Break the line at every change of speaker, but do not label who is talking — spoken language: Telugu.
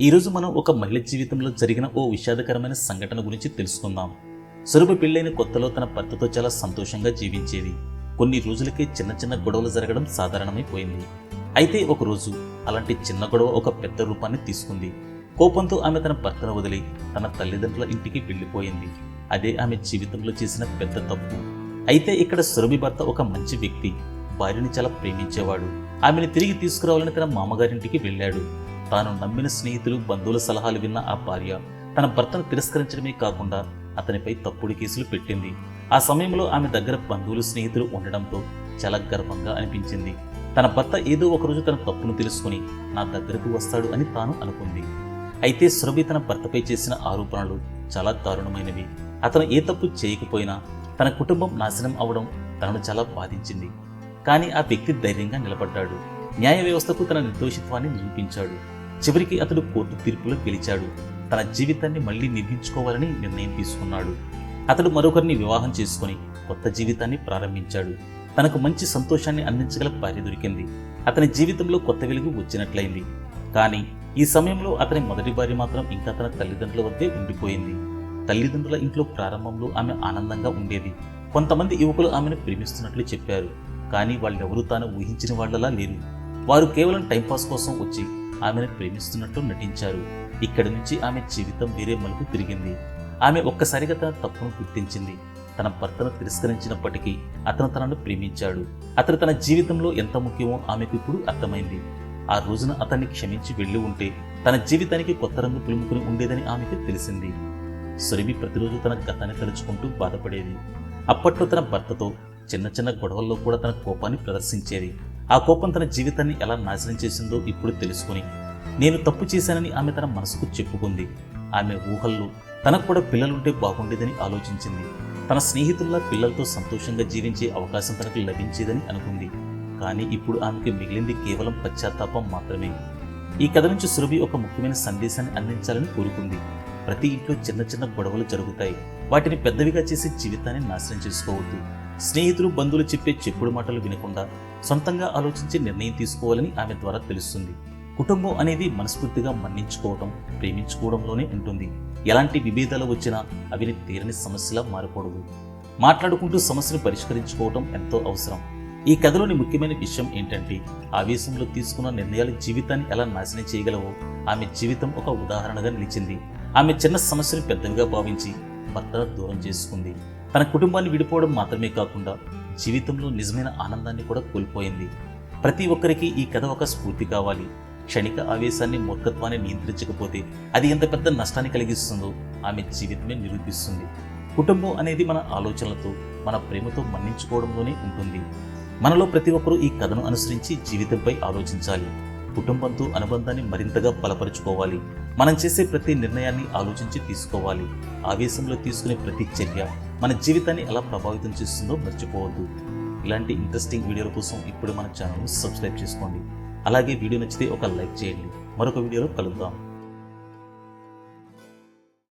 ఈరోజు మనం ఒక మహిళ జీవితంలో జరిగిన ఓ విషాదకరమైన సంఘటన గురించి తెలుసుకుందాం. సురభ పెళ్ళైన కొత్తలో తన భర్తతో చాలా సంతోషంగా జీవించేది. కొన్ని రోజులకే చిన్న చిన్న గొడవలు జరగడం సాధారణమైపోయింది అయితే ఒక రోజు అలాంటి చిన్న గొడవ ఒక పెద్ద రూపాన్ని తీసుకుంది. కోపంతో ఆమె తన భర్తను వదిలి తన తల్లిదండ్రుల ఇంటికి వెళ్ళిపోయింది. అదే ఆమె జీవితంలో చేసిన పెద్ద తప్పు. అయితే ఇక్కడ సురభి భర్త ఒక మంచి వ్యక్తి. భార్యని చాలా ప్రేమించేవాడు. ఆమెను తిరిగి తీసుకురావాలని తన మామగారింటికి వెళ్ళాడు. తాను నమ్మిన స్నేహితులు బంధువుల సలహాలు విన్న ఆ భార్య తన భర్తను తిరస్కరించడమే కాకుండా అతనిపై తప్పుడు కేసులు పెట్టింది. ఆ సమయంలో ఆమె దగ్గర బంధువులు స్నేహితులు ఉండడంతో చాలా గర్వంగా అనిపించింది. తన భర్త ఏదో ఒకరోజు తన తప్పును తెలుసుకుని నా దగ్గరకు వస్తాడు అని తాను అనుకుంది. అయితే సురభి తన భర్తపై చేసిన ఆరోపణలు చాలా దారుణమైనవి. అతను ఏ తప్పు చేయకపోయినా తన కుటుంబం నాశనం అవడం తనను చాలా బాధించింది. కానీ ఆ వ్యక్తి ధైర్యంగా నిలబడ్డాడు. న్యాయ వ్యవస్థకు తన నిర్దోషిత్వాన్ని నిరూపించాడు. చివరికి అతడు కోర్టు తీర్పులో గెలిచాడు. తన జీవితాన్ని మళ్ళీ నిర్మించుకోవాలని నిర్ణయం తీసుకున్నాడు. అతడు మరొకరిని వివాహం చేసుకుని కొత్త జీవితాన్ని ప్రారంభించాడు. తనకు మంచి సంతోషాన్ని అందించగల భార్య దొరికింది. అతని జీవితంలో కొత్త వెలుగు వచ్చినట్లయింది. కానీ ఈ సమయంలో అతని మొదటి భార్య మాత్రం ఇంకా తన తల్లిదండ్రుల వద్దే ఉండిపోయింది. తల్లిదండ్రుల ఇంట్లో ప్రారంభంలో ఆమె ఆనందంగా ఉండేది. కొంతమంది యువకులు ఆమెను ప్రేమిస్తున్నట్లు చెప్పారు. కానీ వాళ్ళెవరూ తాను ఊహించిన వాళ్ళలా లేరు. వారు కేవలం టైంపాస్ కోసం వచ్చి ఆమెను ప్రేమిస్తున్నట్లు నటించారు. ఇక్కడి నుంచి ఆమె జీవితం వేరే మలుపు తిరిగింది. ఆమె ఒక్కసారిగా తన తప్పును గుర్తించింది. తన భర్తను తిరస్కరించినప్పటికీ అతను తనను ప్రేమించాడు. అతను తన జీవితంలో ఎంత ముఖ్యమో ఆమెకు ఇప్పుడు అర్థమైంది. ఆ రోజున అతన్ని క్షమించి వెళ్ళి ఉంటే తన జీవితానికి కొత్త రంగు పులుముకుని ఉండేదని ఆమెకు తెలిసింది. సురభి ప్రతిరోజు తన గతాన్ని తలుచుకుంటూ బాధపడేది. అప్పట్లో తన భర్తతో చిన్న చిన్న గొడవల్లో కూడా తన కోపాన్ని ప్రదర్శించేది. ఆ కోపం తన జీవితాన్ని ఎలా నాశనం చేసిందో ఇప్పుడు తెలుసుకుని నేను తప్పు చేశానని ఆమె తన మనసుకు చెప్పుకుంది. ఆమె ఊహల్లో తనకు కూడా పిల్లలుంటే బాగుండేదని ఆలోచించింది. తన స్నేహితుల్లా పిల్లలతో సంతోషంగా జీవించే అవకాశం తనకు లభించేదని అనుకుంది. కానీ ఇప్పుడు ఆమెకు మిగిలింది కేవలం పశ్చాత్తాపం మాత్రమే. ఈ కథ నుంచి సురభి ఒక ముఖ్యమైన సందేశాన్ని అందించాలని కోరుకుంది. ప్రతి ఇంట్లో చిన్న చిన్న గొడవలు జరుగుతాయి. వాటిని పెద్దవిగా చేసి జీవితాన్ని నాశనం చేసుకోవద్దు. స్నేహితులు బంధువులు చెప్పే చెప్పుడు మాటలు వినకుండా సొంతంగా ఆలోచించి నిర్ణయం తీసుకోవాలని ఆమె ద్వారా తెలుస్తుంది. కుటుంబం అనేది మనస్ఫూర్తిగా మన్నించుకోవడం ప్రేమించుకోవడంలోనే ఉంటుంది. ఎలాంటి విభేదాలు వచ్చినా అవి తీరని సమస్యలా మారకూడదు. మాట్లాడుకుంటూ సమస్యను పరిష్కరించుకోవటం ఎంతో అవసరం. ఈ కథలోని ముఖ్యమైన విషయం ఏంటంటే ఆవేశంలో తీసుకున్న నిర్ణయాలు జీవితాన్ని ఎలా నాశనం చేయగలవో ఆమె జీవితం ఒక ఉదాహరణగా నిలిచింది. ఆమె చిన్న సమస్యను పెద్దవిగా భావించి భర్తను దూరం చేసుకుంది. తన కుటుంబాన్ని విడిపోవడం మాత్రమే కాకుండా జీవితంలో నిజమైన ఆనందాన్ని కూడా కోల్పోయింది. ప్రతి ఒక్కరికి ఈ కథ ఒక స్ఫూర్తి కావాలి. క్షణిక ఆవేశాన్ని మూర్ఖత్వాన్ని నియంత్రించకపోతే అది ఎంత పెద్ద నష్టాన్ని కలిగిస్తుందో ఆమె జీవితమే నిరూపిస్తుంది. కుటుంబం అనేది మన ఆలోచనలతో మన ప్రేమతో మన్నించుకోవడంలోనే ఉంటుంది. మనలో ప్రతి ఒక్కరూ ఈ కథను అనుసరించి జీవితంపై ఆలోచించాలి. కుటుంబంతో అనుబంధాన్ని మరింతగా బలపరుచుకోవాలి. మనం చేసే ప్రతి నిర్ణయాన్ని ఆలోచించి తీసుకోవాలి. ఆవేశంలో తీసుకునే ప్రతి చర్య మన జీవితాన్ని ఎలా ప్రభావితం చేస్తుందో మర్చిపోవద్దు. ఇలాంటి ఇంట్రెస్టింగ్ వీడియోల కోసం ఇప్పుడు మన ఛానల్ను సబ్స్క్రైబ్ చేసుకోండి. అలాగే వీడియో నచ్చితే ఒక లైక్ చేయండి. మరొక వీడియోలో కలుద్దాం.